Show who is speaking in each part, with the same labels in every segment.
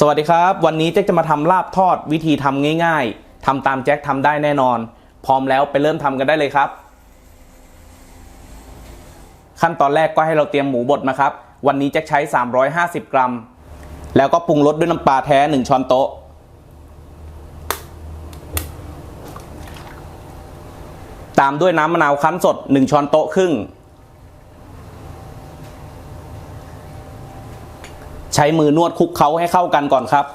Speaker 1: สวัสดีครับ วันนี้แจ็คจะมาทำลาบทอดวิธีทำง่าย ๆทำตามแจ็คทำได้แน่นอน พร้อมแล้วไปเริ่มทำกันได้เลยครับ ขั้นตอนแรกก็ให้เราเตรียมหมูบดนะครับ วันนี้แจ็คใช้ 350 กรัม แล้วก็ปรุงรสด้วยน้ำปลาแท้ 1 ช้อนโต๊ะ ตามด้วยน้ำมะนาวคั้นสด 1 ช้อนโต๊ะครึ่ง ใช้มือนวดคลุกเคล้าให้เข้ากันก่อนครับ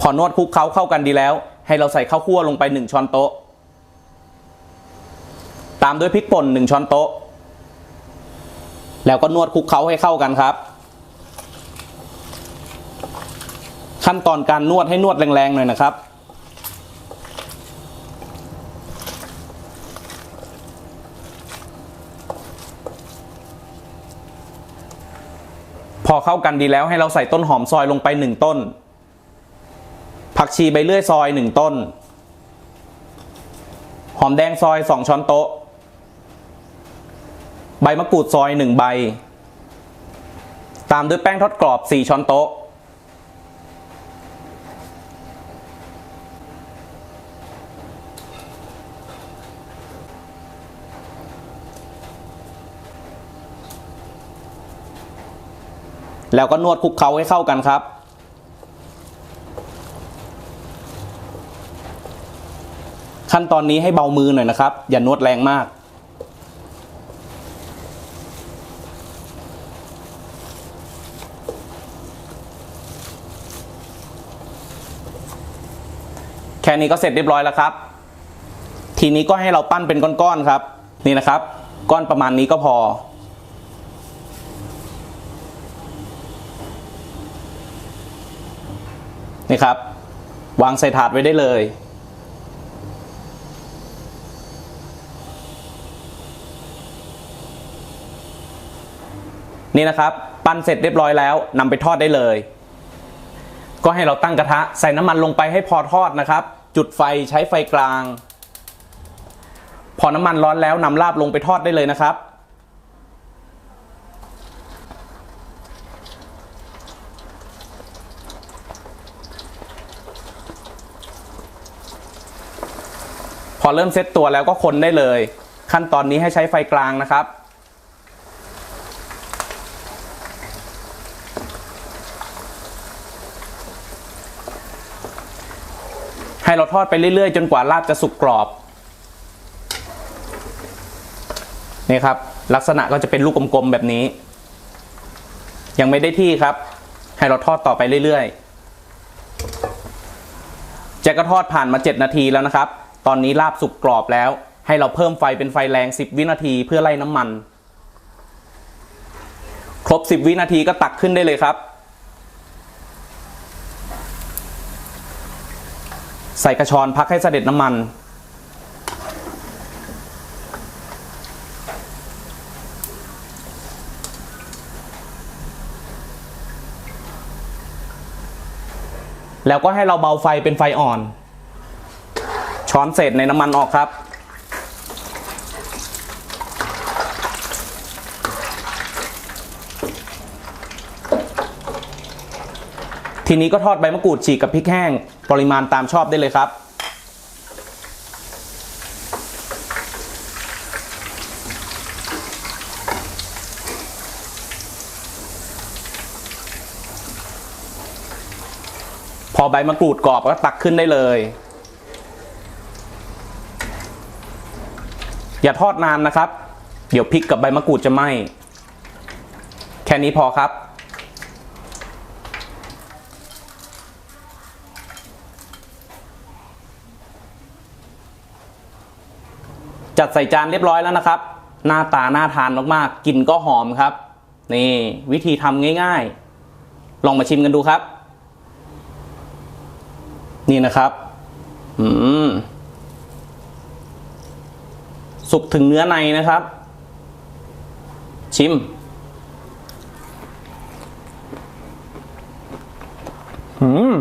Speaker 1: พอนวดคลุกเคล้าเข้ากันดีแล้ว ให้เราใส่ข้าวคั่วลงไป 1 ช้อนโต๊ะ ตามด้วยพริกป่น 1 ช้อนโต๊ะ แล้วก็นวดคลุกเคล้าให้เข้ากันครับขั้นตอนการนวดให้นวดแรงๆหน่อยนะครับ พอเข้ากันดีแล้วให้เราใส่ต้นหอมซอยลงไปหนึ่งต้น ผักชีใบเลื่อยซอยหนึ่งต้น หอมแดงซอยสองช้อนโต๊ะ ใบมะกรูดซอยหนึ่งใบ ตามด้วยแป้งทอดกรอบสี่ช้อนโต๊ะ แล้วก็นวดคลุกเคล้าให้เข้ากันครับ ขั้นตอนนี้ให้เบามือหน่อยนะครับ อย่านวดแรงมาก แค่นี้ก็เสร็จเรียบร้อยแล้วครับ ทีนี้ก็ให้เราปั้นเป็นก้อนๆครับ นี่นะครับ ก้อนประมาณนี้ก็พอ นี่ครับ วางใส่ถาดไว้ได้เลย นี่นะครับ ปั้นเสร็จเรียบร้อยแล้วนำไปทอดได้เลย ก็ให้เราตั้งกระทะใส่น้ำมันลงไปให้พอทอดนะครับ จุดไฟใช้ไฟกลาง พอน้ำมันร้อนแล้วนำลาบลงไปทอดได้เลยนะครับ พอเริ่มเซตตัวแล้วก็คนได้เลย ขั้นตอนนี้ให้ใช้ไฟกลางนะครับ ให้เราทอดไปเรื่อยๆ จนกว่าลาบจะสุกกรอบ นี่ครับ ลักษณะก็จะเป็นลูกกลมๆแบบนี้ ยังไม่ได้ที่ครับ ให้เราทอดต่อไปเรื่อยๆแจ็คก็ทอดผ่านมา 7 นาทีแล้วนะครับ ตอนนี้ลาบสุกกรอบแล้ว ให้เราเพิ่มไฟเป็นไฟแรง 10 วินาทีเพื่อไล่น้ำมัน ครบ 10 วินาทีก็ตักขึ้นได้เลยครับ ใส่กระชอนพักให้เสด็จน้ำมันแล้วก็ให้เราเบาไฟเป็นไฟอ่อน ช้อนเศษในน้ำมันออกครับ ทีนี้ก็ทอดใบมะกรูดฉีกกับพริกแห้ง ปริมาณตามชอบได้เลยครับพอใบมะกรูดกรอบก็ตักขึ้นได้เลย อย่าทอดนานนะครับ เดี๋ยวพริกกับใบมะกรูดจะไหม้แค่นี้พอครับ จัดใส่จานเรียบร้อยแล้วนะครับ หน้าตาน่าทานมากๆกลิ่นก็หอมครับ นี่วิธีทำง่ายๆ ลองมาชิมกันดูครับ นี่นะครับ อืม สุกถึงเนื้อในนะครับ ชิมอืม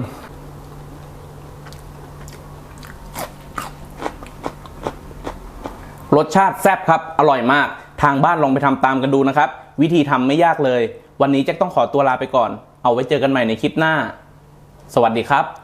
Speaker 1: รสชาติแซ่บครับ อร่อยมาก ทางบ้านลองไปทำตามกันดูนะครับ วิธีทำไม่ยากเลย วันนี้แจ็คต้องขอตัวลาไปก่อน เอาไว้เจอกันใหม่ในคลิปหน้า สวัสดีครับ